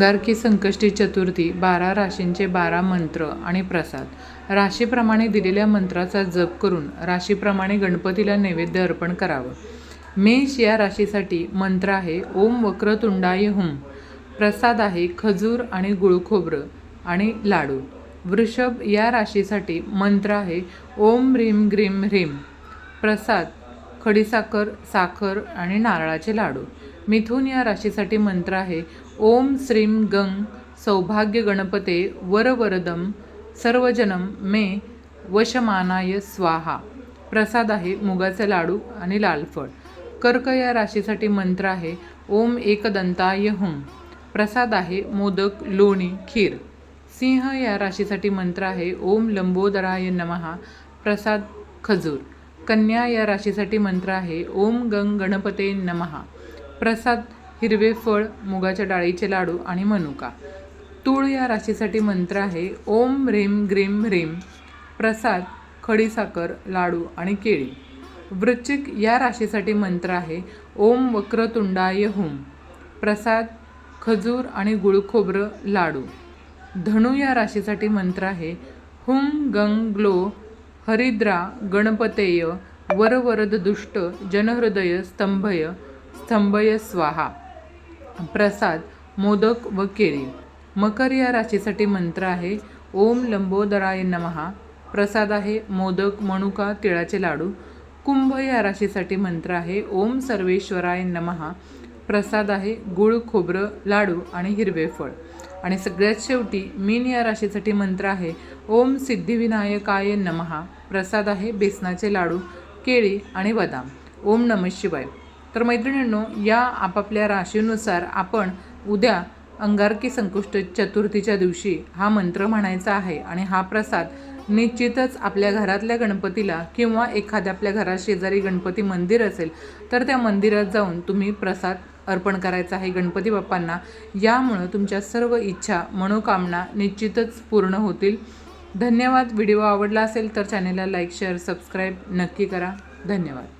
गारकी संकष्टी चतुर्थी बारा राशींचे बारा मंत्र आणि प्रसाद. राशीप्रमाणे दिलेल्या मंत्राचा जप करून राशीप्रमाणे गणपतीला नैवेद्य अर्पण करावं. मेष या राशीसाठी मंत्र आहे ओम वक्रतुंडाय हुम प्रसाद आहे खजूर आणि गुळखोबरं आणि लाडू. वृषभ या राशीसाठी मंत्र आहे ओम ह्रीम ग्रीम ह्रीम. प्रसाद खडीसाखर साखर आणि नारळाचे लाडू. मिथुन या राशीसाठी मंत्र आहे ओम श्रीम गंग सौभाग्य गणपते वरवरदम सर्वजनम मे वशमानाय स्वाहा. प्रसाद आहे मुगाचे लाडू आणि लाल फळ कर्क या राशीसाठी मंत्र आहे ओम एकदंताय हुम प्रसाद आहे मोदक लोणी खीर. सिंह या राशीसाठी मंत्र आहे ओम लंबोदराय नमहा प्रसाद खजूर. कन्या या राशीसाठी मंत्र आहे ओम गंग गणपते नमहा प्रसाद हिरवे फळ मुगाच्या डाळीचे लाडू आणि मनुका. तूळ या राशीसाठी मंत्र आहे ओम ह्रीम ग्रीम रेम प्रसाद खडीसाखर लाडू आणि केळी. वृश्चिक या राशीसाठी मंत्र आहे ओम वक्रतुंडाय हुम प्रसाद खजूर आणि गुळखोबरं लाडू. धनु या राशीसाठी मंत्र आहे हुम गंग ग्लो हरिद्रा गणपतेय वरवरद दुष्ट जनहृदय स्तंभय. स्तंभय स्वाहा. प्रसाद मोदक व केळी. मकर या राशीसाठी मंत्र आहे ओम लंबोदराय नमहा. प्रसाद आहे मोदक मणुका तिळाचे लाडू. कुंभ या राशीसाठी मंत्र आहे ओम सर्वेश्वराय नमहा. प्रसाद आहे गुळ खोबरं लाडू आणि हिरवे फळ. आणि सगळ्यात शेवटी मीन या राशीसाठी मंत्र आहे ओम सिद्धिविनायकाय नमहा. प्रसाद आहे बेसनाचे लाडू केळी आणि बदाम. ओम नमः शिवाय. तर मैत्रिणींनो या आपापल्या राशीनुसार आपण उद्या अंगारकी संकुष्ट चतुर्थीच्या दिवशी हा मंत्र म्हणायचा आहे आणि हा प्रसाद निश्चितच आपल्या घरातल्या गणपतीला किंवा एखाद्या आपल्या घरात शेजारी गणपती मंदिर असेल तर त्या मंदिरात जाऊन तुम्ही प्रसाद अर्पण करायचा आहे गणपती बाप्पांना. यामुळं तुमच्या सर्व इच्छा मनोकामना निश्चितच पूर्ण होतील. धन्यवाद. व्हिडिओ आवडला असेल तर चॅनेलला लाईक शेअर सबस्क्राईब नक्की करा. धन्यवाद.